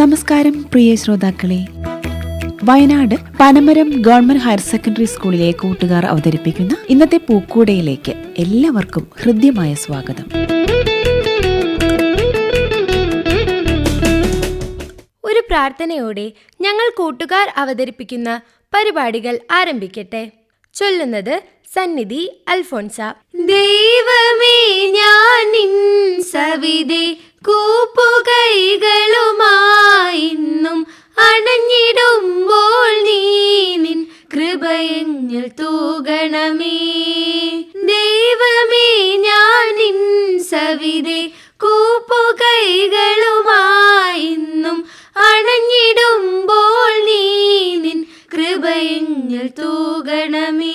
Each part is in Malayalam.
നമസ്കാരം പ്രിയ ശ്രോതാക്കളെ. Wayanad Panamaram government higher secondary സ്കൂളിലെ കൂട്ടുകാർ അവതരിപ്പിക്കുന്ന ഇന്നത്തെ പൂക്കൂടയിലേക്ക് എല്ലാവർക്കും ഹൃദ്യമായ സ്വാഗതം. ഒരു പ്രാർത്ഥനയോടെ ഞങ്ങൾ കൂട്ടുകാർ അവതരിപ്പിക്കുന്ന പരിപാടികൾ ആരംഭിക്കട്ടെ. ചൊല്ലുന്നത് സന്നിധി അൽഫോൻസ ദൈവമേ ഞാൻ സവിതെ കൂപ്പുകൈകളുമായിന്നും അണഞ്ഞിടുമ്പോൾ നീ നിൻ തൂകണമേ. ദൈവമേ ഞാൻ സവിതേ കൂപ്പുകൈകളുമായിന്നും അണഞ്ഞിടുമ്പോൾ നീ നിൻ കൃപയഞ്ഞിൽ തൂകണമേ.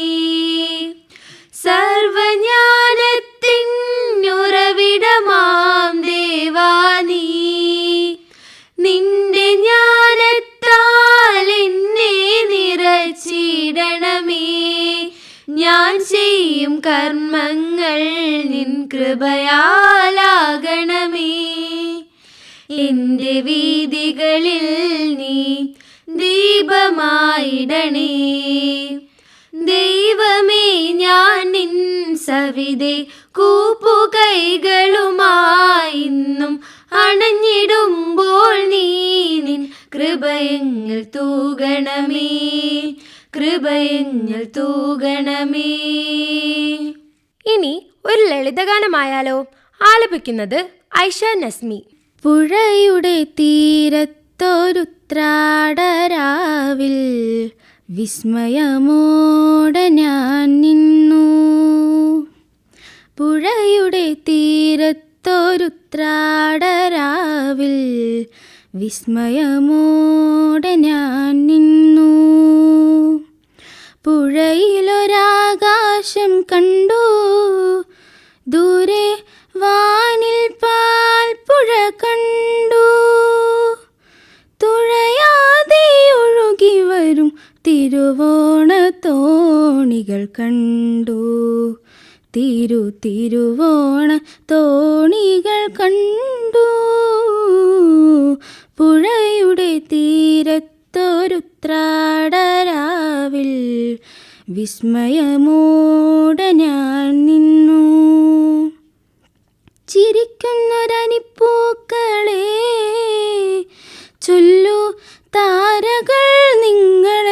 സർവജ്ഞാനത്തിനുറവിടമാം ദേവാനീ നിന്റെ ജ്ഞാനത്താൽ എന്നെ നിറച്ചിടണമേ. ഞാൻ ചെയ്യും കർമ്മങ്ങൾ നിൻ കൃപയാലാകണമേ. എന്റെ വീതികളിൽ നീ ദീപമായിടണേ. ദൈവമേ ഞാൻ നിൻ സവിതേ കൂപ്പുകൈകളുമായിന്നും അണഞ്ഞിടുമ്പോൾ നീ നിൻ കൃപയങ്ങൾ തൂകണമേ കൃപയങ്ങൾ തൂകണമേ. ഇനി ഒരു ലളിതഗാനമായാലോ. ആലപിക്കുന്നത് ഐഷ നസ്മി. പുഴയുടെ തീരത്തൊരുത്രാടരാവിൽ വിസ്മയമോട ഞാൻ നിന്നു. പുഴയുടെ തീരത്തൊരുത്രാടരാവിൽ വിസ്മയമോട ഞാൻ നിന്നു. പുഴയിലൊരാകാശം കണ്ടു. ദൂരെ വാനിൽ പാൽ പുഴ കണ്ടു. തിരു തിരുവോണ തോണികൾ കണ്ടു. പുഴയുടെ തീരത്തൊരുത്രാടരാവിൽ വിസ്മയമോടെ ഞാൻ നിന്നു. ചിരിക്കുന്നൊരനിപ്പൂക്കളെ ചൊല്ലു താരകൾ നിങ്ങളല്ലേ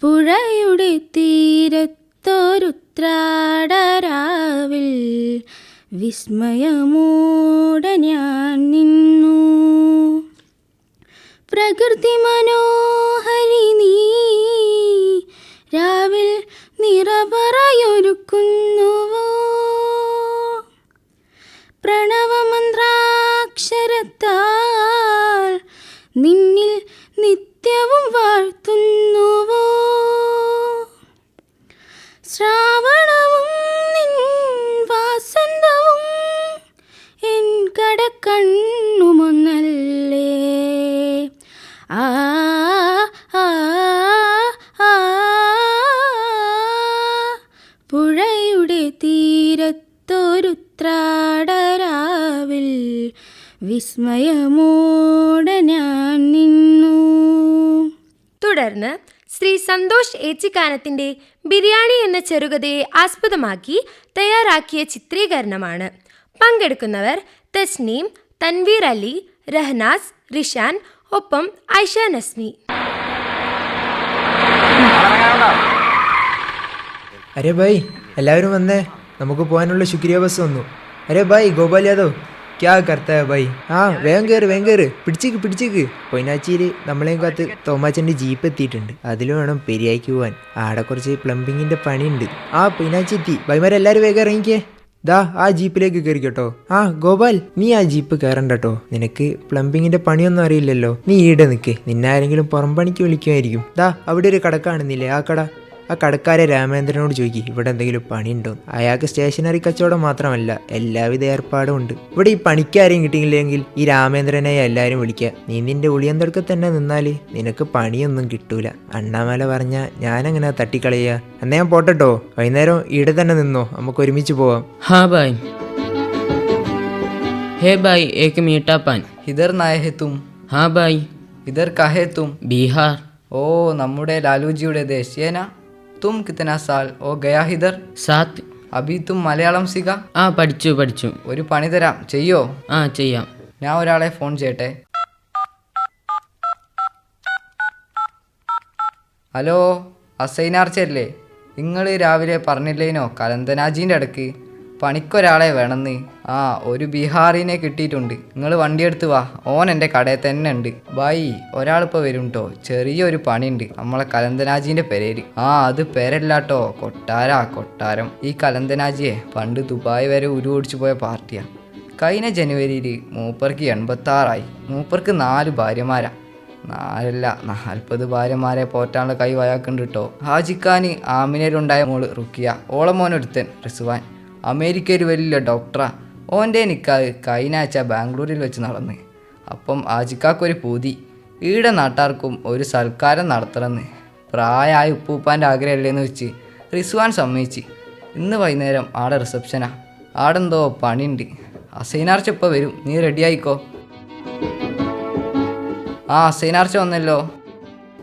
പുഴയുടെ തീരത്തൊരുത്രാടരാവിൽ വിസ്മയമോടെ പുഴയുടെ തീരത്തൊരുത്രാടരാവിൽ വിസ്മയമോടെ ഞാൻ നിന്നു. തുടർന്ന് ശ്രീ സന്തോഷ് ഏച്ചിക്കാനത്തിന്റെ ബിരിയാണി എന്ന ചെറുകഥയെ ആസ്പദമാക്കി തയ്യാറാക്കിയ ചിത്രീകരണമാണ്. പങ്കെടുക്കുന്നവർ തസ്നീം തൻവീർ അലി രഹ്നാസ് റിഷാൻ ഒപ്പം ഐഷ നസ്മി. അരെ ഭായ് എല്ലാവരും വന്നേ. നമുക്ക് പോകാനുള്ള ശുക്രിയ ബസ് വന്നു. അരെ ബൈ ഗോപാൽ യാദവ്. ക്യാ കർത്ത ബൈ. ആ വേഗം കയറ് വേഗം കയറ് പിടിച്ചേക്ക് പിടിച്ചേക്ക്. പൊയിനാച്ചിയിൽ നമ്മളെയും കാത്ത് തോമാച്ചന്റെ ജീപ്പ് എത്തിയിട്ടുണ്ട്. അതിൽ വേണം പെരിയായിക്ക് പോവാൻ ആടെ കുറച്ച് പ്ലംബിങ്ങിന്റെ പണിയുണ്ട്. ആ പൊയിനാച്ചി എത്തി. ഭായിമാരെല്ലാവരും വേഗം ഇറങ്ങിക്കേ. ദാ ആ ജീപ്പിലേക്ക് കയറി കേട്ടോ. ആ ഗോപാൽ നീ ആ ജീപ്പ് കയറണ്ട കേട്ടോ നിനക്ക് പ്ലംബിങ്ങിന്റെ പണിയൊന്നും അറിയില്ലല്ലോ. നീ ഈടെ നിൽക്ക് നിന്നെ ആരെങ്കിലും പുറം പണിക്ക് വിളിക്കുമായിരിക്കും. ദാ അവിടെ ഒരു കട കാണുന്നില്ലേ? ആ കട? ആ കടക്കാരെ രാമേന്ദ്രനോട് ചോദിക്കും ഇവിടെ എന്തെങ്കിലും പണിയുണ്ടോ? അയാൾക്ക് സ്റ്റേഷനറി കച്ചവടം മാത്രമല്ല എല്ലാവിധ ഏർപ്പാടും ഉണ്ട്. ഇവിടെ ഈ പണിക്കാരെയും കിട്ടിയില്ലെങ്കിൽ ഈ രാമേന്ദ്രനെ എല്ലാവരും വിളിക്കുക നീ നിന്റെ ഒളിയന്തടുക്ക തന്നെ നിന്നാൽ നിനക്ക് പണിയൊന്നും കിട്ടൂല. അണ്ണാമല പറഞ്ഞ ഞാനങ്ങനെ തട്ടിക്കളയുക എന്നാ ഞാൻ പോട്ടെട്ടോ. വൈകുന്നേരം ഇവിടെ തന്നെ നിന്നോ. നമുക്ക് ഒരുമിച്ച് പോവാം. ഹാ ബായ്. ഹേ ബായ് ഏക്ക് മീട്ടാപ്പാൻ. ഇതർ നായ ഹാ ബായ്. ഇതർ കഹേത്തും ബീഹാർ. ഓ നമ്മുടെ ലാലുജിയുടെ ദേശീയനാ തും കിത്തന സാൽ ഓ ഗയാ ഹിദർ സാത്ത് അഭി തും മലയാളം സിക ആ പഠിച്ചു പഠിച്ചു. ഒരു പണി തരാം. ചെയ്യോ? ആ ചെയ്യാം. ഞാൻ ഒരാളെ ഫോൺ ചെയ്യട്ടെ? ഹലോ അസൈനാർച്ചല്ലേ നിങ്ങൾ രാവിലെ പറഞ്ഞില്ലേനോ കലന്തനാജീന്റെ അടുക്ക്? പണിക്കൊരാളെ വേണമെന്ന്. ആ ഒരു ബീഹാറിനെ കിട്ടിയിട്ടുണ്ട്. നിങ്ങൾ വണ്ടിയെടുത്ത് വാ. ഓൻ എന്റെ കടയിൽ തന്നെ ഉണ്ട്. ബൈ. ഒരാളിപ്പോൾ വരും കേട്ടോ ചെറിയൊരു പണിയുണ്ട്. നമ്മളെ കലന്തനാജീന്റെ പേരേര് ആ അത് പേരല്ലാട്ടോ. കൊട്ടാര കൊട്ടാരം. ഈ കലന്തനാജിയെ പണ്ട് ദുബായ് വരെ ഉരു ഓടിച്ചു പോയ പാർട്ടിയാണ് കഴിഞ്ഞ ജനുവരിയിൽ മൂപ്പർക്ക് എൺപത്താറായി. മൂപ്പർക്ക് നാല് ഭാര്യമാരാ. നാലല്ല നാൽപ്പത് ഭാര്യമാരെ പോറ്റാനുള്ള കൈ വയാക്കുണ്ട് കേട്ടോ ഹാജിഖാന് ആമിനയിലുണ്ടായ മോൾ റുക്കിയ. ഓളെ മോനൊരുത്തൻ റിസുവാൻ ഒരു വലിയ ഡോക്ടറാ. ഓന്റെ നിക്കാഹ് കഴിഞ്ഞാഴ്ച ബാംഗ്ലൂരിൽ വെച്ച് നടന്ന്. അപ്പം ആജിക്കാക്കൊരു പൂതി. ഈടെ നാട്ടാർക്കും ഒരു സൽക്കാരം നടത്തണമെന്ന്. പ്രായമായ ഉപ്പൂപ്പാന്റെ ആഗ്രഹമല്ലേന്ന് വെച്ച് റിസ്വാൻ സമ്മതിച്ച്. ഇന്ന് വൈകുന്നേരം ആടെ റിസപ്ഷനാ. ആടെന്തോ പണിയുണ്ട്. അസൈനാർച്ച ഇപ്പോൾ വരും. നീ റെഡിയായിക്കോ ആ അസൈനാർച്ച വന്നല്ലോ.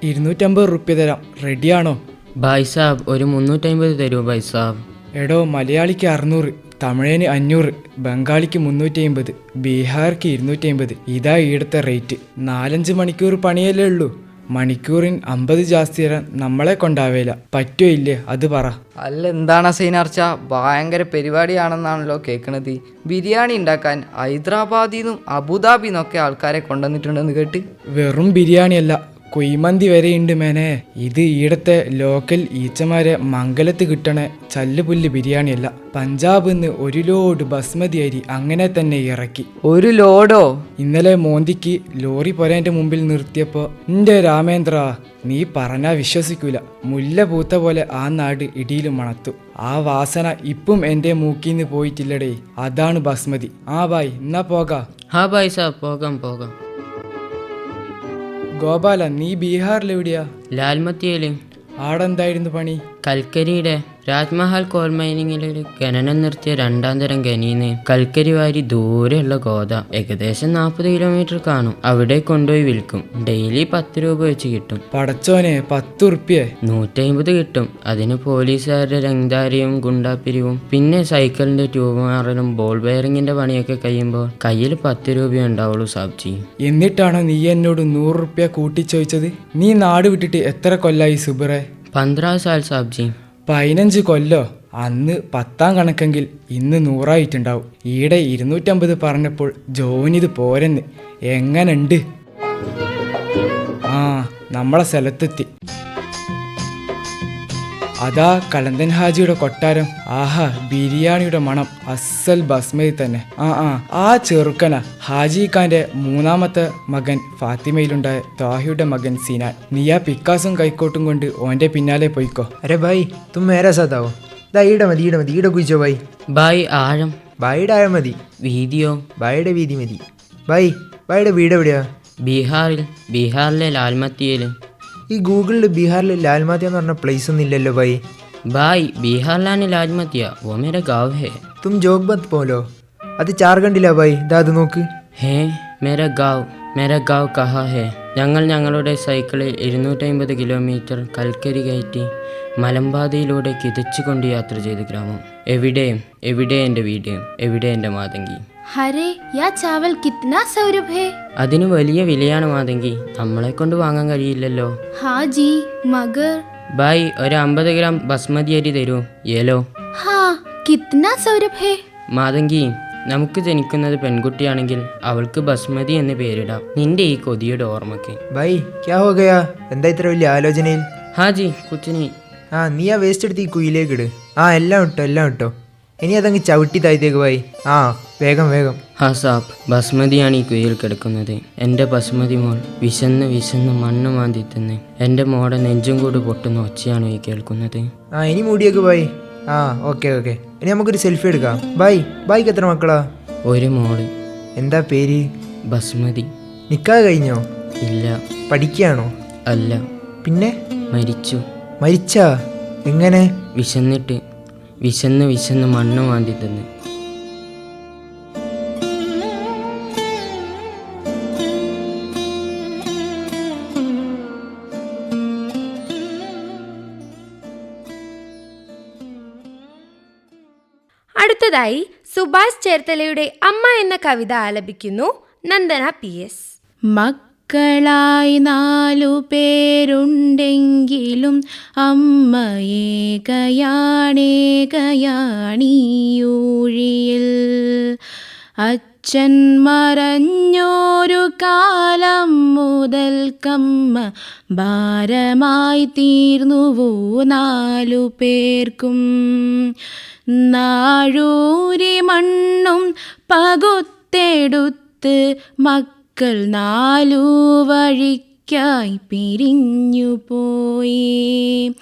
ഇരുന്നൂറ്റമ്പത് റുപ്യ തരാം. റെഡിയാണോ ബൈസാബ് സാബ് ഒരു മുന്നൂറ്റമ്പത് തരൂ ബൈസാബ്. സാബ് എടോ മലയാളിക്ക് അറുന്നൂറ് തമിഴന് അഞ്ഞൂറ് ബംഗാളിക്ക് മുന്നൂറ്റി അമ്പത് ബീഹാർക്ക് ഇരുന്നൂറ്റി അമ്പത് ഇതാ ഈടത്തെ റേറ്റ്. നാലഞ്ച് മണിക്കൂർ പണിയല്ലേ ഉള്ളൂ. മണിക്കൂറിൻ അമ്പത് ജാസ്തി തരാൻ നമ്മളെ കൊണ്ടാവേല. പറ്റോ ഇല്ലേ? അത് പറ. അല്ല എന്താണ് സൈനാർച്ച ഭയങ്കര പരിപാടിയാണെന്നാണല്ലോ കേൾക്കണത് ബിരിയാണി ഉണ്ടാക്കാൻ ഹൈദരാബാദിൽ നിന്നും അബുദാബിന്നൊക്കെ ആൾക്കാരെ കൊണ്ടുവന്നിട്ടുണ്ടെന്ന് കേട്ട്. വെറും ബിരിയാണിയല്ല കുയ്മന്തി വരെയുണ്ട് മേനെ. ഇത് ഈടത്തെ ലോക്കൽ ഈച്ചമാരെ മംഗലത്ത് കിട്ടണ ചല്ലുപുല്ല് ബിരിയാണിയല്ല. പഞ്ചാബിൽ നിന്ന് ഒരു ലോഡ് ബസ്മതി അരി അങ്ങനെ തന്നെ ഇറക്കി. ഒരു ലോഡോ? ഇന്നലെ മോന്തിക്ക് ലോറി പൊരേന്റെ മുമ്പിൽ നിർത്തിയപ്പോ എന്റെ രാമേന്ദ്ര നീ പറഞ്ഞാ വിശ്വസിക്കൂല. മുല്ല പൂത്ത പോലെ ആ നാട് ഇടിയിലും മണത്തു. ആ വാസന ഇപ്പം എന്റെ മൂക്കിന്ന് പോയിട്ടില്ലടേ. അതാണ് ബസ്മതി. ആ ബായ് എന്നാ പോകാം. ഹാ ബായ് സാ പോകാം പോകാം. ഗോപാല നീ ബീഹാറിലെവിടെയാ? ലാൽമത്തിയൽ. ആടെന്തായിരുന്നു പണി? കൽക്കരിയുടെ. രാജ്മഹൽ കോൾ മൈനിങ്ങിൽ ഒരു ഖനനം നിർത്തിയ രണ്ടാം തരം ഖനീന്ന് കൽക്കരി വാരി ദൂരെയുള്ള ഗോദ ഏകദേശം നാൽപ്പത് കിലോമീറ്റർ കാണും. അവിടെ കൊണ്ടുപോയി വിൽക്കും. ഡെയിലി പത്ത് രൂപ വെച്ച് കിട്ടും. പടച്ചോനെ പത്ത് ഉറുപ്പ്യ? നൂറ്റമ്പത് കിട്ടും. അതിന് പോലീസുകാരുടെ രംഗാരിയും ഗുണ്ടാപ്പിരിവും പിന്നെ സൈക്കിളിന്റെ ട്യൂബ് മാറലും ബോൾ ബെയറിങ്ങിന്റെ പണിയൊക്കെ കഴിയുമ്പോൾ കയ്യിൽ പത്ത് രൂപ ഉണ്ടാവുള്ളൂ സാബ്ജി എന്നിട്ടാണോ നീ എന്നോട് നൂറ് റുപ്യ കൂട്ടിച്ചോദിച്ചത്? നീ നാട് വിട്ടിട്ട് എത്ര കൊല്ലായി സുബറെ? പന്ത്രണ്ട് സാൽ സാബ്ജി പതിനഞ്ച് കൊല്ലോ അന്ന് പത്താം കണക്കെങ്കിൽ ഇന്ന് നൂറായിട്ടുണ്ടാവും. ഈടെ ഇരുന്നൂറ്റമ്പത് പറഞ്ഞപ്പോൾ ജോനിത് പോരെന്ന്. എങ്ങനെയുണ്ട് ആ നമ്മളെ സ്ഥലത്തെത്തി. അതാ കലന്തൻ ഹാജിയുടെ കൊട്ടാരം. ആഹാ ബിരിയാണിയുടെ മണം അസൽ ബസ്മതി തന്നെ. ആ ആ ആ ചെറുക്കന ഹാജി ഖാന്റെ മൂന്നാമത്തെ മകൻ ഫാത്തിമയിലുണ്ടായ താഹിയുടെ മകൻ സിനാൻ. നീ ആ പിക്കാസും കൈക്കോട്ടും കൊണ്ട് ഓന്റെ പിന്നാലെ പോയിക്കോ. അരെ ഭായ് തും മേരാ സാധാവോ ദാ ഈടെ മതി ഈടെ മതി ഈടെ കുയിച്ചോ ഭായ് ബായ് ആഴം. ഭായിയുടെ ആഴം മതി. വീതിയോ? ഭായിയുടെ വീതി മതി. ഭായ് ഭായിയുടെ വീട് എവിടെയാ? ബീഹാറിൽ ബീഹാറിലെ ലാൽമത്തിയിൽ. ഈ ഗൂഗിളിൽ ബീഹാറിൽ ലാൽമാത്യ എന്ന് പറഞ്ഞ പ്ലേസ് ഒന്നും ഇല്ലല്ലോ ഭായ് ബായ് ബീഹാറിലാണ് ലാൽമത്തിയ ഓ മേരെ ഗാവ് ഹേ. തും ജോഗ്ബത്ത് പോലോ. അത് ചാർഖണ്ഡിലാ ഭായ് ഇതാ അത് നോക്ക്. ഹേ മേരെ ഗാവ്. മേരെ ഗാവ് കഹാ ഹേ. ഞങ്ങൾ ഞങ്ങളുടെ സൈക്കിളിൽ ഇരുന്നൂറ്റമ്പത് കിലോമീറ്റർ കൽക്കരി കയറ്റി മലമ്പാതയിലൂടെ കിതച്ചുകൊണ്ട് യാത്ര ചെയ്ത ഗ്രാമം. എവിടെ എവിടെ എന്റെ വീട് എവിടെ എന്റെ മാതങ്കി. ഹരേ യാ ചാവൽ കിത്ന സൗരഭ്? ഹേ അതിന് വലിയ വിലയാണ് മാതങ്കി. നമ്മളെ കൊണ്ട് വാങ്ങാൻ കഴിയില്ലല്ലോ. ഹാ ജി മഗർ. ബായ് ഒരു അമ്പത് ഗ്രാം ബസ്മതി അരി തരൂ. ഏലോ ഹാ കിത്ന സൗരഭ്? ഹേ മാതങ്കി നമുക്ക് ജനിക്കുന്നത് പെൺകുട്ടിയാണെങ്കിൽ അവൾക്ക് ബസ്മതി എന്ന് പേരിടാം. നിന്റെ ഈ കൊതിയുടെ ഓർമ്മക്ക് ബൈ ക്യാ ഹോ ഗയാ? എന്താ ഇത്ര വലിയ ആലോചനയിൽ? ഹാജി കുച്ചിനി. ആ നീ ആ വേസ്റ്റ് എടുത്ത് ഈ കുയിലേക്ക് ഇട്. ആ എല്ലാം ഇട്ടോ എല്ലാം ഇട്ടോ. ഇനി അതങ്ങ് ചവിട്ടി തായ്തേക്ക് ബൈ ആ. വേഗം വേഗം. ഹസാബ് സാബ് ബസ്മതിയാണ് ഈ കുയിൽ കിടക്കുന്നത്. എന്റെ ബസ്മതി മോൾ വിശന്ന് വിശന്ന് മണ്ണ് മാന്തി തിന്ന് എന്റെ മോടെ നെഞ്ചും കൂടി പൊട്ടുന്ന ഒച്ചയാണ് ഈ കേൾക്കുന്നത്. ആ ഇനി മൂടിയേക്ക് ബൈ. ആ ഓക്കെ ഓക്കെ. ഇനി നമുക്കൊരു സെൽഫി എടുക്കാം. ബൈ ബൈക്ക് എത്ര മക്കളാ? ഒരു മോൾ എന്താ പേര്? ബസ്മതി. നിക്കാ കഴിഞ്ഞോ? ഇല്ല. പഠിക്കുകയാണോ? അല്ല. പിന്നെ? മരിച്ചു. മരിച്ചാ? എങ്ങനെ? വിശന്നിട്ട്. വിശന്ന് വിശന്ന് മണ്ണ് മാന്തി തിന്ന്. അടുത്തതായി സുഭാഷ് ചേർത്തലയുടെ അമ്മ എന്ന കവിത ആലപിക്കുന്നു നന്ദന പി എസ്. മക്കളായി നാലു പേരുണ്ടെങ്കിലും അമ്മയേകയാണേകയാണീയൂഴിയിൽ അച്ഛൻ മറഞ്ഞോരു കാലം മുതൽ കമ്മ ഭാരമായി തീർന്നുവോ നാലു പേർക്കും. നാഴൂരി മണ്ണും പകുത്തെടുത്ത് മക്കൾ നാലു വഴിക്കായി പിരിഞ്ഞു പോയി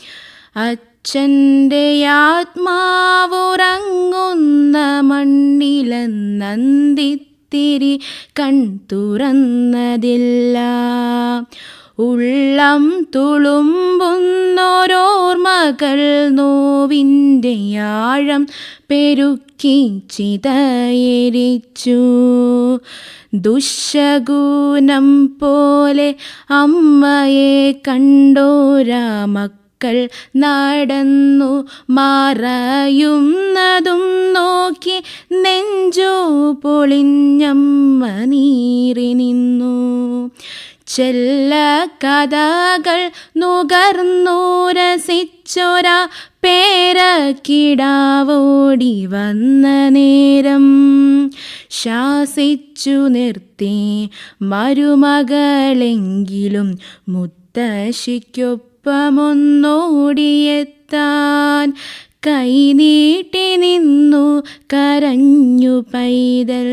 അച്ഛന്റെ ആത്മാവുറങ്ങുന്ന മണ്ണിലെന്നന്തിത്തിരി കൺ തുറന്നതില്ല. ഉള്ളം തുളുമ്പുന്നോരോർമകൾ നോവിന്റെ ആഴം പെരുക്കി ചിതയരിച്ചു. ദുശകൂനം പോലെ അമ്മയെ കണ്ടോരാ മക്കൾ നടന്നു മറയുന്നതും നോക്കി നെഞ്ചു പൊളിഞ്ഞമ്മ നീറി നിന്നു. ചെല്ല കഥകൾ നുകർന്നു രസിച്ചൊര പേരക്കിടാവോടി വന്ന നേരം. ശാസിച്ചു നിർത്തി മരുമകളെങ്കിലും മുത്തശ്ശിക്കൊപ്പമൊന്നോടിയെത്താൻ കൈനീട്ടി നിന്നു കരഞ്ഞു പൈതൽ.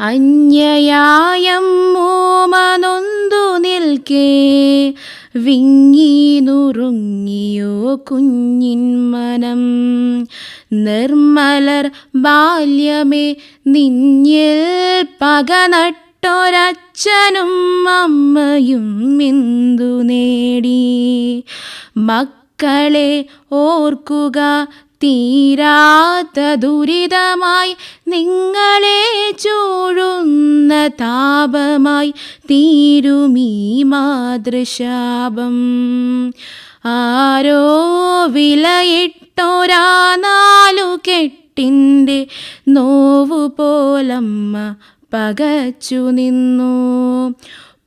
അന്യയായം മൂമനൊന്തു നിൽക്കേ വിങ്ങി നുറുങ്ങിയോ കുഞ്ഞിൻ മനം. നിർമ്മലർ ബാല്യമേ നിന്നിൽ പക നട്ടൊരച്ഛനും അമ്മയും മിന്തു നേടി. മക്കളെ ഓർക്കുക തീരാത്ത ദുരിതമായി നിങ്ങളെ ചൂഴുന്ന താപമായി തീരുമീ മാതൃശാപം. ആരോ വിലയിട്ടൊരാ നാലു കെട്ടിന്റെ നോവു പോലമ്മ പകച്ചു നിന്നു.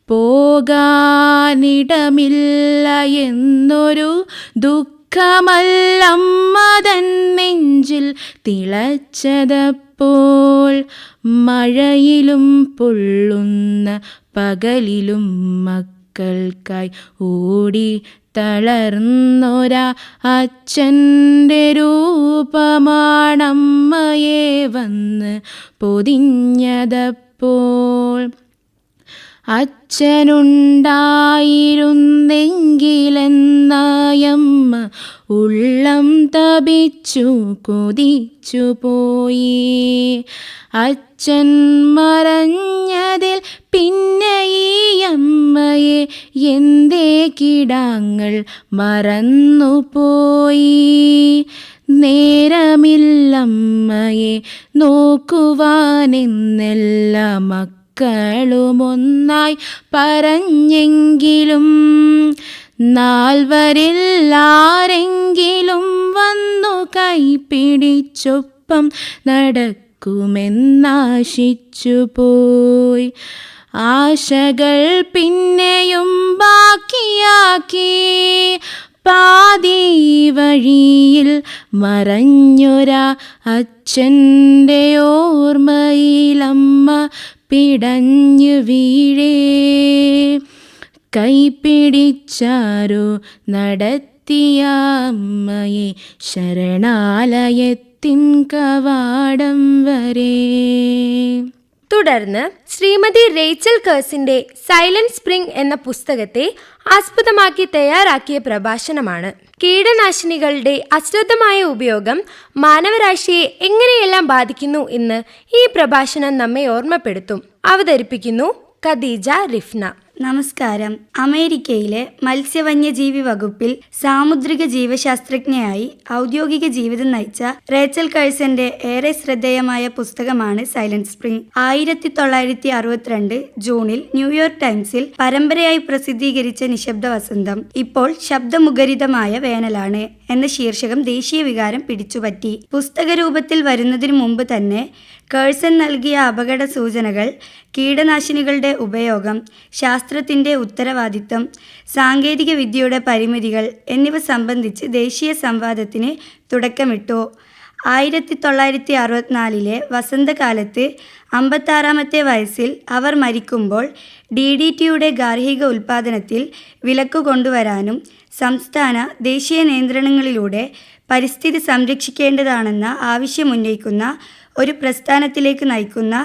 പോകാനിടമില്ല എന്നൊരു ദുഃഖമല്ലമ്മതൻ നെഞ്ചിൽ തിളച്ചതപ്പോൾ മഴയിലും പൊള്ളുന്ന പകലിലും മക്കൾക്കായി ഓടി തളർന്നൊരാ അച്ഛന്റെ രൂപമാണമ്മയെ വന്ന് പൊതിഞ്ഞതപ്പോൾ. അച്ഛനുണ്ടായിരുന്നെങ്കിലെന്നായമ്മ ഉള്ളം തപിച്ചു കൊതിച്ചു പോയി അച്ഛൻ മറഞ്ഞതിൽ പിന്നെ ഈ അമ്മയെ എന്തേ കിടാങ്ങൾ മറന്നുപോയി? നേരമില്ലമ്മയെ നോക്കുവാനെന്നെല്ലാ മക്കളുമൊന്നായി പറഞ്ഞെങ്കിലും നാൽവരിൽ വന്നു കൈപിടിച്ചൊപ്പം നടക്ക മറക്കുമെന്നാശിച്ചു പോയി ആശകൾ പിന്നെയും ബാക്കിയാക്കി. പാതി വഴിയിൽ മറഞ്ഞൊരാ അച്ഛന്റെ ഓർമ്മയിലമ്മ പിടഞ്ഞു വീഴേ. കൈപിടിച്ചാരോ നടത്തിയ അമ്മയെ ശരണാലയത്തിൻ കവാടം വരെ. തുടർന്ന് ശ്രീമതി റേച്ചൽ കേഴ്സിന്റെ സൈലന്റ് സ്പ്രിംഗ് എന്ന പുസ്തകത്തെ ആസ്പദമാക്കി തയ്യാറാക്കിയ പ്രഭാഷണമാണ്. കീടനാശിനികളുടെ അശ്രദ്ധമായ ഉപയോഗം മാനവരാശിയെ എങ്ങനെയെല്ലാം ബാധിക്കുന്നു എന്ന് ഈ പ്രഭാഷണം നമ്മെ ഓർമ്മപ്പെടുത്തും. അവതരിപ്പിക്കുന്നു ഖദീജ റിഫ്ന. നമസ്കാരം. അമേരിക്കയിലെ മത്സ്യവന്യജീവി വകുപ്പിൽ സാമുദ്രിക ജീവശാസ്ത്രജ്ഞയായി ഔദ്യോഗിക ജീവിതം നയിച്ച റേച്ചൽ കഴ്സന്റെ ഏറെ ശ്രദ്ധേയമായ പുസ്തകമാണ് സൈലന്റ് സ്പ്രിംഗ്. ആയിരത്തി തൊള്ളായിരത്തി അറുപത്തിരണ്ട് ജൂണിൽ ന്യൂയോർക്ക് ടൈംസിൽ പരമ്പരയായി പ്രസിദ്ധീകരിച്ച നിശബ്ദ വസന്തം ഇപ്പോൾ ശബ്ദമുഖരിതമായ വേനലാണ് എന്ന ശീർഷകം ദേശീയ വികാരം പിടിച്ചുപറ്റി. പുസ്തകരൂപത്തിൽ വരുന്നതിനു മുമ്പ് തന്നെ കേഴ്സൺ നൽകിയ അപകട സൂചനകൾ കീടനാശിനികളുടെ ഉപയോഗം ശാസ്ത്രത്തിന്റെ ഉത്തരവാദിത്തം സാങ്കേതിക വിദ്യയുടെ പരിമിതികൾ എന്നിവ സംബന്ധിച്ച് ദേശീയ സംവാദത്തിന് തുടക്കമിട്ടു. ആയിരത്തി തൊള്ളായിരത്തി അറുപത്തിനാലിലെ വസന്തകാലത്ത് അമ്പത്താറാമത്തെ വയസ്സിൽ അവർ മരിക്കുമ്പോൾ ഡി ഡി ടിയുടെ ഗാർഹിക ഉൽപ്പാദനത്തിൽ വിലക്ക് കൊണ്ടുവരാനും സംസ്ഥാന ദേശീയ നിയന്ത്രണങ്ങളിലൂടെ പരിസ്ഥിതി സംരക്ഷിക്കേണ്ടതാണെന്ന ആവശ്യമുന്നയിക്കുന്ന ഒരു പ്രസ്ഥാനത്തിലേക്ക് നയിക്കുന്ന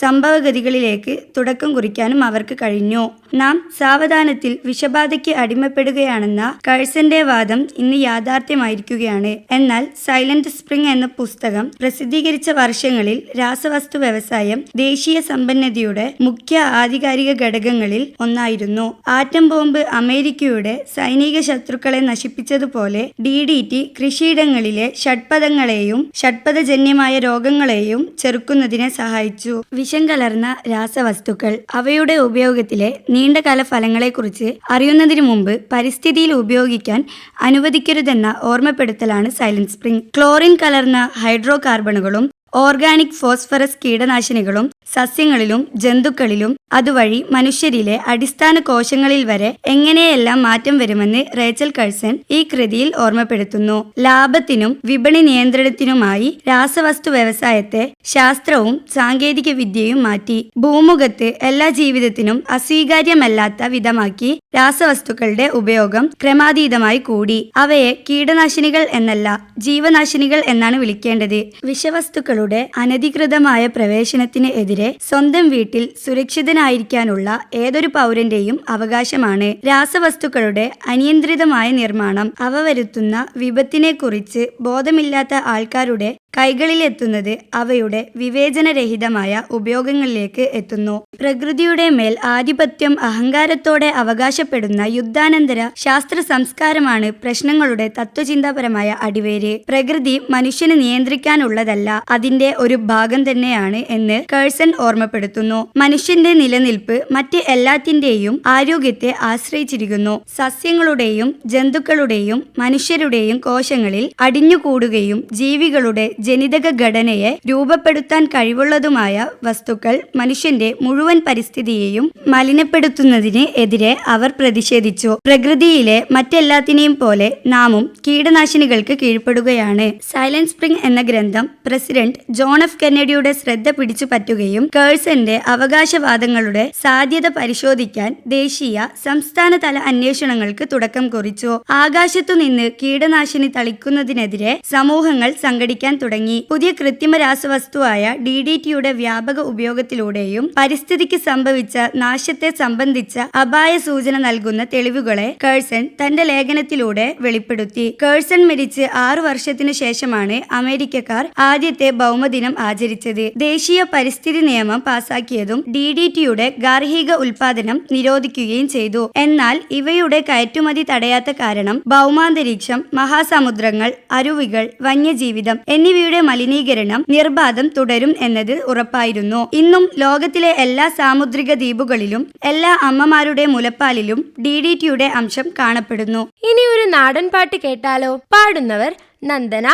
സംഭവഗതികളിലേക്ക് തുടക്കം കുറിക്കാനും അവർക്ക് കഴിഞ്ഞു. നാം സാവധാനത്തിൽ വിഷബാധയ്ക്ക് അടിമപ്പെടുകയാണെന്ന കഴ്സന്റെ വാദം ഇന്ന് യാഥാർത്ഥ്യമായിരിക്കുകയാണ്. എന്നാൽ സൈലന്റ് സ്പ്രിംഗ് എന്ന പുസ്തകം പ്രസിദ്ധീകരിച്ച വർഷങ്ങളിൽ രാസവസ്തു വ്യവസായം ദേശീയ സമ്പന്നതയുടെ മുഖ്യ ആധികാരിക ഘടകങ്ങളിൽ ഒന്നായിരുന്നു. ആറ്റം ബോംബ് അമേരിക്കയുടെ സൈനിക ശത്രുക്കളെ നശിപ്പിച്ചതുപോലെ ഡി ഡി ടി കൃഷിയിടങ്ങളിലെ ഷഡ്പഥങ്ങളെയും ഷഡ്പഥജന്യമായ രോഗങ്ങളെയും ചെറുക്കുന്നതിനെ സഹായിച്ചു. വിഷം കലർന്ന രാസവസ്തുക്കൾ അവയുടെ ഉപയോഗത്തിലെ നീണ്ടകാല ഫലങ്ങളെക്കുറിച്ച് അറിയുന്നതിനു മുമ്പ് പരിസ്ഥിതിയിൽ ഉപയോഗിക്കാൻ അനുവദിക്കരുതെന്ന ഓർമ്മപ്പെടുത്തലാണ് സൈലന്റ് സ്പ്രിംഗ്. ക്ലോറിൻ കലർന്ന ഹൈഡ്രോ കാർബണുകളും ഓർഗാനിക് ഫോസ്ഫറസ് കീടനാശിനികളും സസ്യങ്ങളിലും ജന്തുക്കളിലും അതുവഴി മനുഷ്യരിലെ അടിസ്ഥാന കോശങ്ങളിൽ വരെ എങ്ങനെയെല്ലാം മാറ്റം വരുമെന്ന് റേച്ചൽ കഴ്സൺ ഈ കൃതിയിൽ ഓർമ്മപ്പെടുത്തുന്നു. ലാഭത്തിനും വിപണി നിയന്ത്രണത്തിനുമായി രാസവസ്തു വ്യവസായത്തെ ശാസ്ത്രവും സാങ്കേതിക വിദ്യയും മാറ്റി. ഭൂമുഖത്ത് എല്ലാ ജീവിതത്തിനും അസ്വീകാര്യമല്ലാത്ത വിധമാക്കി രാസവസ്തുക്കളുടെ ഉപയോഗം ക്രമാതീതമായി കൂടി. അവയെ കീടനാശിനികൾ എന്നല്ല ജീവനാശിനികൾ എന്നാണ് വിളിക്കേണ്ടത്. വിഷവസ്തുക്കളുടെ അനധികൃതമായ പ്രവേശനത്തിന് എതിരെ സ്വന്തം വീട്ടിൽ സുരക്ഷിതനായിരിക്കാനുള്ള ഏതൊരു പൗരന്റെയും അവകാശമാണ്. രാസവസ്തുക്കളുടെ അനിയന്ത്രിതമായ നിർമ്മാണം അവ വരുത്തുന്ന വിപത്തിനെക്കുറിച്ച് ബോധമില്ലാത്ത ആൾക്കാരുടെ കൈകളിലെത്തുന്നത് അവയുടെ വിവേചനരഹിതമായ ഉപയോഗങ്ങളിലേക്ക് എത്തുന്നു. പ്രകൃതിയുടെ മേൽ ആധിപത്യം അഹങ്കാരത്തോടെ അവകാശപ്പെടുന്ന യുദ്ധാനന്തര ശാസ്ത്ര സംസ്കാരമാണ് പ്രശ്നങ്ങളുടെ തത്വചിന്താപരമായ അടിവേര്. പ്രകൃതി മനുഷ്യന് നിയന്ത്രിക്കാനുള്ളതല്ല അതിന്റെ ഒരു ഭാഗം തന്നെയാണ് എന്ന് കേഴ്സൺ ഓർമ്മപ്പെടുത്തുന്നു. മനുഷ്യന്റെ നിലനിൽപ്പ് മറ്റ് എല്ലാത്തിന്റെയും ആരോഗ്യത്തെ ആശ്രയിച്ചിരിക്കുന്നു. സസ്യങ്ങളുടെയും ജന്തുക്കളുടെയും മനുഷ്യരുടെയും കോശങ്ങളിൽ അടിഞ്ഞുകൂടുകയും ജീവികളുടെ ജനിതക ഘടനയെ രൂപപ്പെടുത്താൻ കഴിവുള്ളതുമായ വസ്തുക്കൾ മനുഷ്യന്റെ മുഴുവൻ പരിസ്ഥിതിയെയും മലിനപ്പെടുത്തുന്നതിന് എതിരെ അവർ പ്രതിഷേധിച്ചു. പ്രകൃതിയിലെ മറ്റെല്ലാത്തിനെയും പോലെ നാമും കീടനാശിനികൾക്ക് കീഴ്പ്പെടുകയാണ്. സൈലന്റ് സ്പ്രിംഗ് എന്ന ഗ്രന്ഥം പ്രസിഡന്റ് ജോൺ എഫ് കെന്നഡിയുടെ ശ്രദ്ധ പിടിച്ചു പറ്റുകയും കേഴ്സന്റെ അവകാശവാദങ്ങളുടെ സാധ്യത പരിശോധിക്കാൻ ദേശീയ സംസ്ഥാന തല അന്വേഷണങ്ങൾക്ക് തുടക്കം കുറിച്ചു. ആകാശത്തു നിന്ന് കീടനാശിനി തളിക്കുന്നതിനെതിരെ സമൂഹങ്ങൾ സംഘടിക്കാൻ തുടങ്ങി. പുതിയ കൃത്രിമ രാസവസ്തുവായ ഡി ഡി ടിയുടെ വ്യാപക ഉപയോഗത്തിലൂടെയും പരിസ്ഥിതിക്ക് സംഭവിച്ച നാശത്തെ സംബന്ധിച്ച അപായ സൂചന നൽകുന്ന തെളിവുകളെ കേഴ്സൺ തന്റെ ലേഖനത്തിലൂടെ വെളിപ്പെടുത്തി. കേഴ്സൺ മരിച്ച് ആറു വർഷത്തിനു ശേഷമാണ് അമേരിക്കക്കാർ ആദ്യത്തെ ഭൗമദിനം ആചരിച്ചത്. ദേശീയ പരിസ്ഥിതി നിയമം പാസാക്കിയതും ഡി ഡി ടിയുടെ ഗാർഹിക ഉൽപാദനം നിരോധിക്കുകയും ചെയ്തു. എന്നാൽ ഇവയുടെ കയറ്റുമതി തടയാത്ത കാരണം ഭൗമാന്തരീക്ഷം മഹാസമുദ്രങ്ങൾ അരുവികൾ വന്യജീവിതം എന്നിവയുടെ മലിനീകരണം നിർബാധം തുടരും എന്നത് ഉറപ്പായിരുന്നു. ഇന്നും ലോകത്തിലെ എല്ലാ സാമുദ്രിക ദ്വീപുകളിലും എല്ലാ അമ്മമാരുടെ മുലപ്പാലിലും ഡി ഡി ടിയുടെ അംശം കാണപ്പെടുന്നു. ഇനി ഒരു നാടൻ പാട്ട് കേട്ടാലോ. പാടുന്നവർ നന്ദന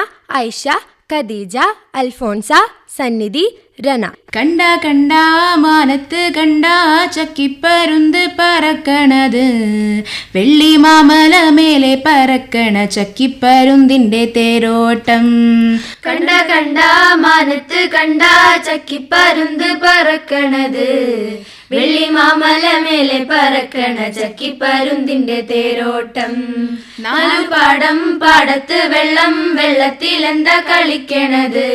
ഐഷ ഖദീജ അൽഫോൺസ സന്നിധി രണ കണ്ട കണ്ട മാനത്ത് കണ്ട ചക്കിപ്പരുന്ത് പറക്കണത്. വെള്ളി മാമല മേലെ പറക്കണ ചക്കിപ്പരുന്തിന്റെ തേരോട്ടം. കണ്ട കണ്ട മാനത്ത് കണ്ട ചക്കിപ്പരുന്ത് പറക്കണത്. വെള്ളി മാമല മേലെ പറക്കണ ചക്കിപ്പരുന്തിന്റെ തേരോട്ടം. നാലു പാടം പാടത്ത് വെള്ളം വെള്ളത്തിൽ എന്താ കളിക്കണത്?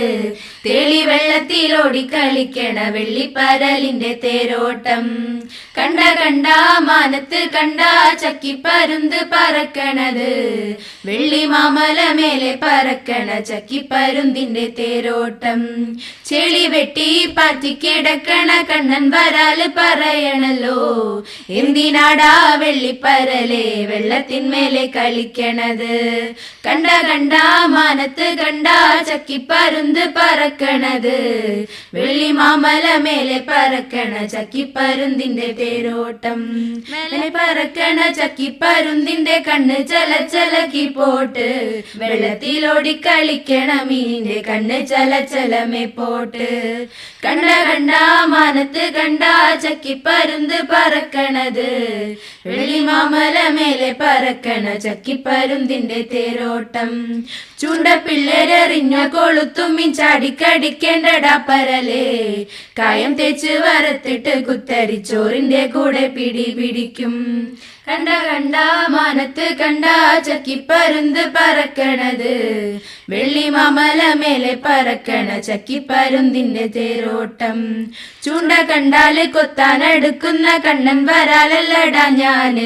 തെളി വെള്ളത്തിലോടി കളിക്കണ വെള്ളിപ്പരലിന്റെ തേരോട്ടം. കണ്ട കണ്ട മാനത്ത് കണ്ട ചക്കിപ്പരുന്ത് പറക്കണത്. വെള്ളി മാമല മേലെ പറക്കണ ചക്കിപ്പരുന്തിന്റെ തേരോട്ടം. ചെളി വെട്ടി പാറ്റിക്കിടക്കണ കണ്ണൻ വരാൽ പറയണല്ലോ. എന്തിനാടാ വെള്ളിപ്പരലെ വെള്ളത്തിന്മേലെ കളിക്കണത്? കണ്ട കണ്ട മാനത്ത് കണ്ട ചക്കിപ്പരുന്ത് പറക്കണത്. വെള്ളി മാമല മേലെ പറക്കണ ചക്കിപ്പരുന്തിന്റെ തേരോട്ടം. മേലെ പറക്കണ ചക്കിപ്പരുന്തിന്റെ കണ്ണ് ചല ചലക്കി പോട്ട്. വെള്ളത്തിലോടി കളിക്കണ മീനിന്റെ കണ്ണ് ചല ചലമേ പോട്ട്. കണ്ട കണ്ട മാനത്ത് കണ്ട ചക്കിപ്പരുന്ത് പറക്കണത്. വെള്ളി മാമല മേലെ പറക്കണ ചക്കിപ്പരുന്തിന്റെ തേരോട്ടം. ചൂണ്ടപ്പിള്ളേരെറിഞ്ഞ കൊളുത്തുമ്മി ചാടിക്കടിക്കേണ്ടടാ പരലേ. കായം തേച്ച് വരത്തിട്ട് കുത്തരിച്ചോറിന്റെ കൂടെ പിടി പിടിക്കും. കണ്ട കണ്ട മാനത്ത് കണ്ട ചക്കിപ്പരുന്ത് പറക്കണത്. വെള്ളി മാമല മേലെ പറക്കണ ചക്കിപ്പരുന്തിന്റെ തേരോട്ടം. ചൂണ്ട കണ്ടാൽ കൊത്താനെടുക്കുന്ന കണ്ണൻ വരാലല്ലടാ ഞാൻ.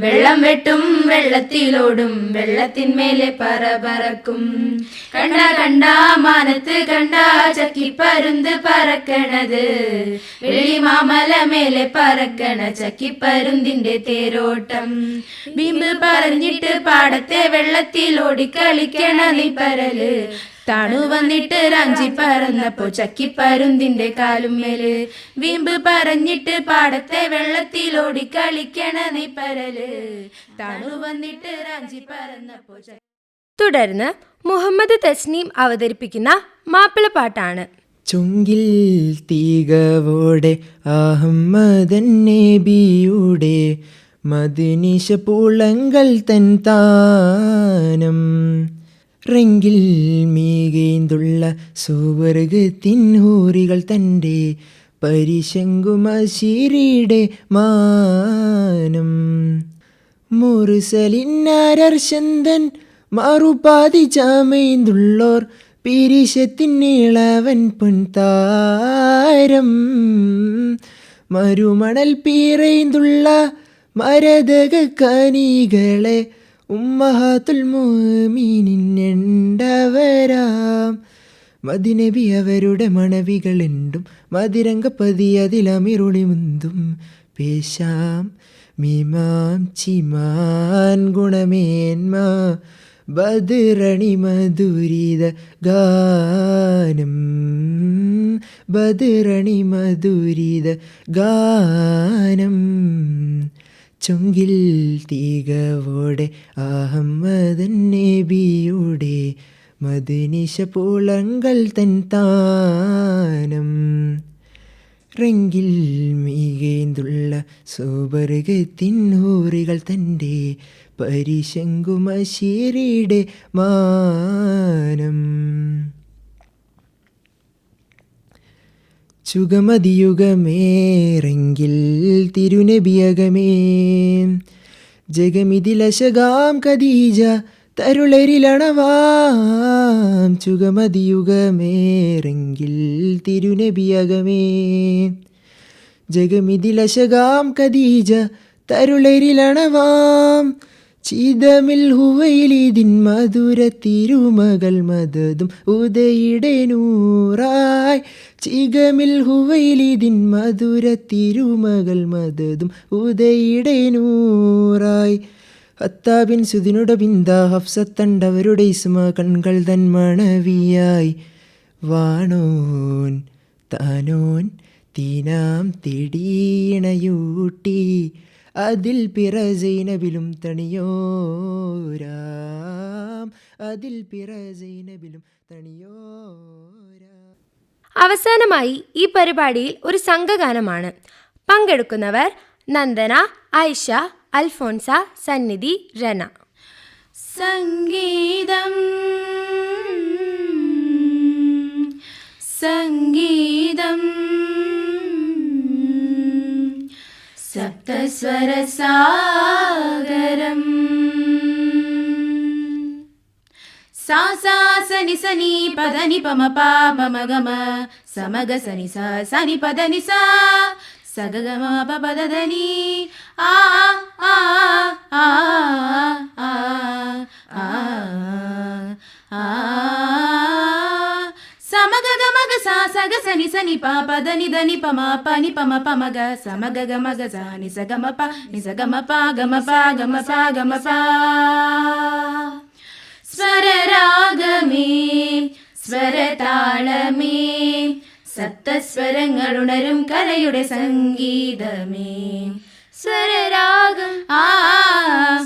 വെള്ളം വെട്ടും വെള്ളത്തിലോടും വെള്ളത്തിന്മേലെ പറ പറക്കും. കണ്ട കണ്ട മാനത്ത് കണ്ട ചക്കിപ്പരുന്ത് പറക്കണത്. വെള്ളി മാമല മേലെ പറക്കണ ചക്കിപ്പരുന്തിന്റെ തേരോട്ടം ബിമ്പ് പറഞ്ഞിട്ട് പാടത്തെ വെള്ളത്തിൽ ഓടിക്കളിക്കണ നീ പരൽ. താണു വന്നിട്ട് റാഞ്ചി പറന്നപ്പോ ചക്കിപ്പരുന്തിന്റെ കാലുമേൽ വീമ്പ് പറഞ്ഞിട്ട് പാടത്തെ വെള്ളത്തിൽ ഓടിക്കളിക്കണ നീ പരൽ. താണു വന്നിട്ട് റാഞ്ചി പറന്നപ്പോ തുടർന്ന് മുഹമ്മദ് തസ്നീം അവതരിപ്പിക്കുന്ന മാപ്പിളപ്പാട്ടാണ് ചുങ്കിൽ തീകവോടെ അഹമ്മദൻ നബിയുടെ മദിനിശ പൂളങ്ങൾ തൻ താനം. റെങ്കിൽ മീകേന്തുള്ള സുവർഗത്തിൻ ഹൂറികൾ തന്റെ പരിശങ്കുമശിരിയുടെ മാനം. മുറുസലിന്നാരർശന്തൻ മറുപാതി ചമൈന്തുള്ളോർ പിരിശത്തിനിളവൻ പുൻതാരം. മരുമണൽ പീറൈന്തുള്ള മരതക കനികളെ ഉമ്മഹാത്തുൽ മോമീനിന്നെണ്ടവരാം മദിനബി അവരുടെ മണവികളെണ്ടും മതിരംഗപ്പതി അതിലമിരുളി മുന്തും പേശാം മീമാം ചിമാൻ ഗുണമേന്മ ബദിരണി മധുരിത ഗാനം. ബദിരണി മധുരിത ഗാനം. ചുങ്കിൽ തീകവോടെ അഹമ്മദൻ നബിയുടെ മദിനിശ പൂളങ്കൽ തൻ താനം. റെങ്കിൽ മികേന്തുള്ള ഹൂറികൾ തന്റെ പരിശങ്കുമശീരിയുടെ മാനം. ചുഗമതിയുഗമേറെങ്കിൽ തിരുനബിയകമേ. ജഗമിതിലശകാം കദീജ തരുളരിലണവാം ചുഗമതിയുഗമേറെങ്കിൽ തിരുനബിയകമേ. ജഗമിതിലശകാം കദീജ തരുളരിലണവാം ചിതമിൽ ഹുവയിലിതിൻ മധുര തിരുമകൾ മദതും ഉദയുടെ നൂറായി. ചിഗമിൽ ഹുവയിലിതിൻ മധുര തിരുമകൾ മദതും ഉദയുടെ നൂറായി. അത്താബിൻ സുദിനുട ബിന്ദ ഹഫ്സത്തണ്ടവരുടെ ഇസ്മ കൺകൾ തൻ മണവിയായി. വാണോൻ താനോൻ തീനാം തിടീണയൂട്ടി. അതിൽ പിറ ജൈനബിലും തണിയോരാം. അതിൽ പിറ ജൈനബിലും തണിയോരാം. അവസാനമായി ഈ പരിപാടിയിൽ ഒരു സംഘഗാനമാണ്. പങ്കെടുക്കുന്നവർ നന്ദന ഐഷ അൽഫോൻസ സന്നിധി രന. സംഗീതം. സംഗീതം. सप्तस्वरसागरम् सा सा सनि सनि पदनि पमपा मम गम समग सनि सा सनि पदनि सा सगगमपदनि आ आ आ आ आ आ ആ ആ ആ ആ ആ ആ സമഗ ഗമഗ സ സഗ സനി സനി പ പമ പമ പമഗ സമഗ ഗമഗ സ നി സ ഗമ പ നി സ ഗമ പ പ പ പ സപ്തസ്വരങ്ങളുണരും കലയുടെ സംഗീതമേ. സ്വരരാഗം. ആ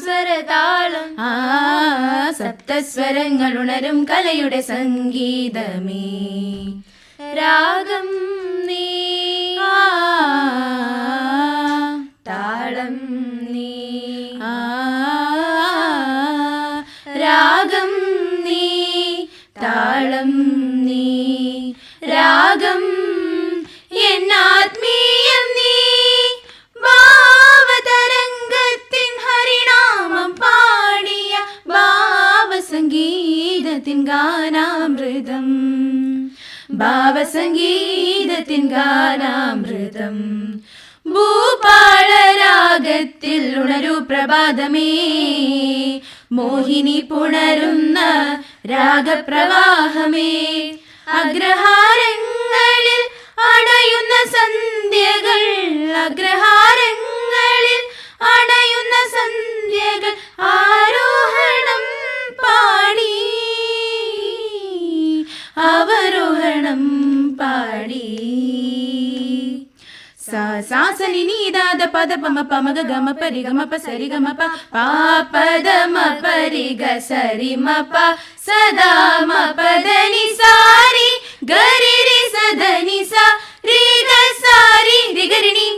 സ്വരതാളം. ആ സപ്തസ്വരങ്ങൾ ഉണരും കലയുടെ സംഗീതമേ. രാഗം ഗാനാമൃതം. ഭൂപാളരാഗത്തിൽ ഉണരു പ്രഭാതമേ. മോഹിനി പുണരുന്ന രാഗപ്രവാഹമേ. അഗ്രഹാരങ്ങളിൽ അണയുന്ന സന്ധ്യകൾ അഗ്രഹാരങ്ങളിൽ അണയുന്ന സന്ധ്യകൾ ആരോഹണം പാടി. പാടി സ സാ സനി നീ ദാദ പദ പമ പമഗ ഗമ പരി ഗമ പ സരി ഗമ പ പാ പദ മ പരി ഗ സരി മ പ സദാ മ പദ നി സാരി ഗരി രി സദ നി സ രി ഗ സാരി രി ഗരി നി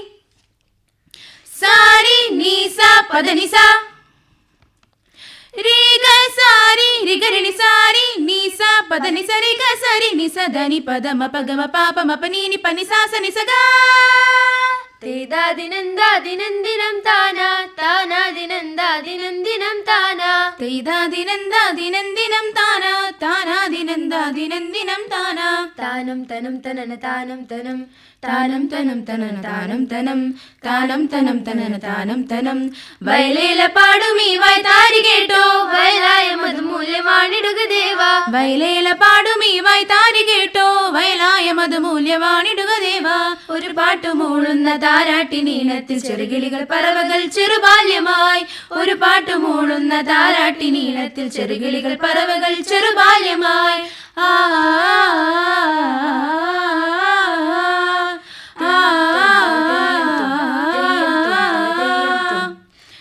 സാരി సారి സ പദ നി സ രി ഗ സാരി രി ഗ രി നി സാരി നി സ പദ നി സ രി ഗ സരി നി സ ധ നി പദ മ പ ഗ മ പ പ മ പ നി നി പ നി സ സ നി സ ഗ തേതാ ദിനന്താ ദിനന്ദിനം താനാ താനാ തനന താനം തനം താനം തനം തനന താനം തനം വയലേല പാടും ഈ വായ്ത്താരി കേട്ടോ വയലായ മധുമൂല്യമാണിടുക ദേവാ വയലേല പാടുമീ വായ്ത്താരി കേട്ടോ വയലായ മധുമൂല്യവാണിടുക ദേവാ ഒരു പാട്ടു മൂളുന്ന താരാട്ടി നീളത്തിൽ ചെറുകിളികൾ പറവകൾ ചെറുബാല്യമായി ഒരു പാട്ടു മൂളുന്ന താരാട്ടി നീളത്തിൽ ചെറുകിളികൾ പറവകൾ ചെറുബാല്യമായി ആ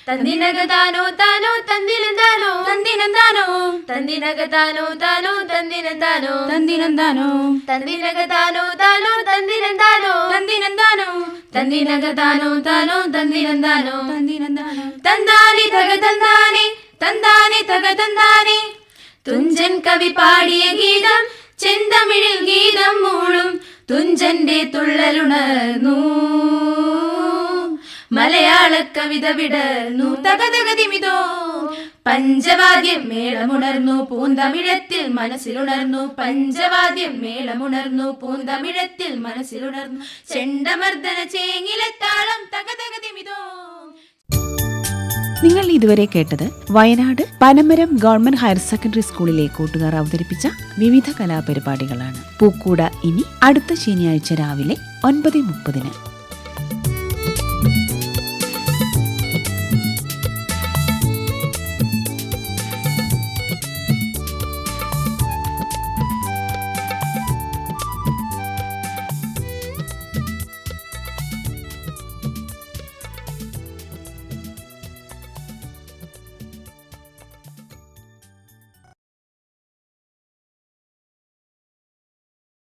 തന്ദിനക താനോ താനോ തന്ദിനം താനോ തന്ദിനം താനോ തന്ദിനക താനോ താനോ തന്ദിനം താനോ തന്ദിനം താനോ തന്ദിനക താനോ താനോ തന്ദിനം താനോ തന്ദിനം താനോ തന്ദിനക താനോ താനോ തന്ദിനം താനോ തന്ദിനം താനോ തന്താനി തക തന്താനെ തന്താനെ തക തന്താനെ. തുഞ്ചൻ കവി പാടിയ ഗീതം ചെന്തമിഴിൽ ഗീതം മൂളും തുഞ്ചന്റെ തുള്ളലുണർന്നു. മലയാള കവിത വിടർന്നു തകതകതിമിതോ. പഞ്ചവാദ്യം മേളമുണർന്നു പൂന്തമിഴത്തിൽ മനസ്സിലുണർന്നു. പഞ്ചവാദ്യം മേളമുണർന്നു പൂന്തമിഴത്തിൽ മനസ്സിലുണർന്നു. ചെണ്ടമർദ്ദന ചേങ്ങിലെ താളം തകതകതിമിതോ. നിങ്ങൾ ഇതുവരെ കേട്ടത് Wayanad Panamaram government higher secondary സ്കൂളിലെ കൂട്ടുകാർ അവതരിപ്പിച്ച വിവിധ കലാപരിപാടികളാണ്. പൂക്കൂട ഇനി അടുത്ത ശനിയാഴ്ച രാവിലെ ഒൻപത് മുപ്പതിന്.